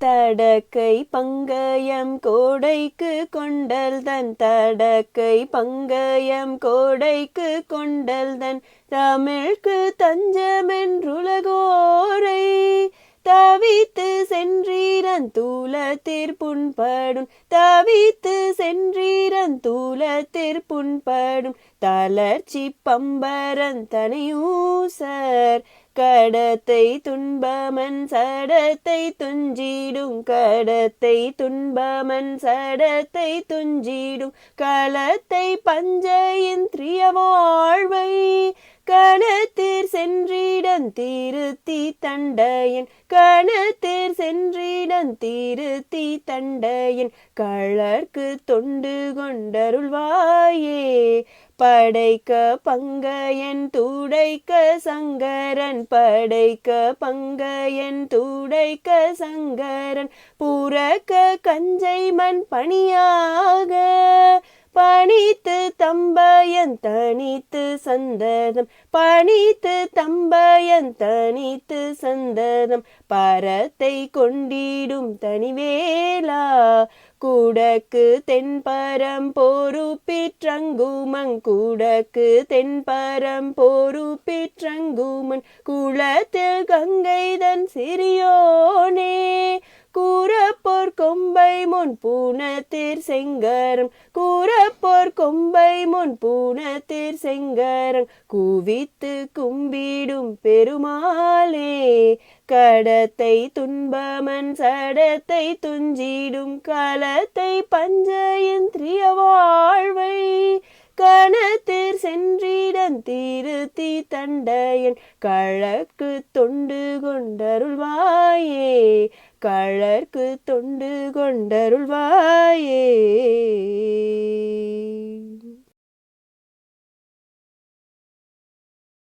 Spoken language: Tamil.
தடக்கை பங்கயம் கோடைக்கு கொண்டல் தன் தடக்கை பங்கயம் கோடைக்கு கொண்டல் தன் தமிழ்க்கு தஞ்சமென்றுலகோரை தவித்து சென்றீரன் தூலத்திற் புண்படும் தவித்து சென்றீரன் தூலத்திற் புண்படும் தளர்ச்சி பம்பரன் தனையூசர் கடத்தை துன்பமன் சடத்தை துஞ்சிடும் கடத்தை துன்பமன் சடத்தை துஞ்சிடும் களத்தை பஞ்சையின் திரியவாழ்வை கணத்தீர் சென்றிடம் திருத்தி தண்டையன் கணத்தீர் சென்றிடம் திருத்தி தண்டையன் களர்க்கு தொண்டு கொண்டருள்வாயே. படைக்க பங்கையன் துடைக்க சங்கரன். படைக்க பங்கையன் துடைக்க சங்கரன். புறக்க கஞ்சை மண் பணியாக தம்பயன் தனித்து சந்ததம் பணித்து தம்பயன் தனித்து சந்ததம் பரத்தை கொண்டிடும் தனிவேலா கூடக்கு தென்பரம் பொறுப்பிற்றங்குமன் கூடக்கு தென்பரம் பொறுப்பிற்றங்குமன் குளத்தில் கங்கைதன் சிறியோ முன் பூனத்தீர் செங்கரம் கூறப்போர் கொம்பை முன் பூனத்தீர் செங்கரம் குவித்து கும்பிடும் பெருமாளே கடத்தை துன்பமன் சடத்தை துஞ்சிடும் களத்தை பஞ்சயந்திரிய திருத்தி தண்டையன் கழக்கு தொண்டு கொண்டருள்வாயே கழற்கு தொண்டு கொண்டருள்வாயே.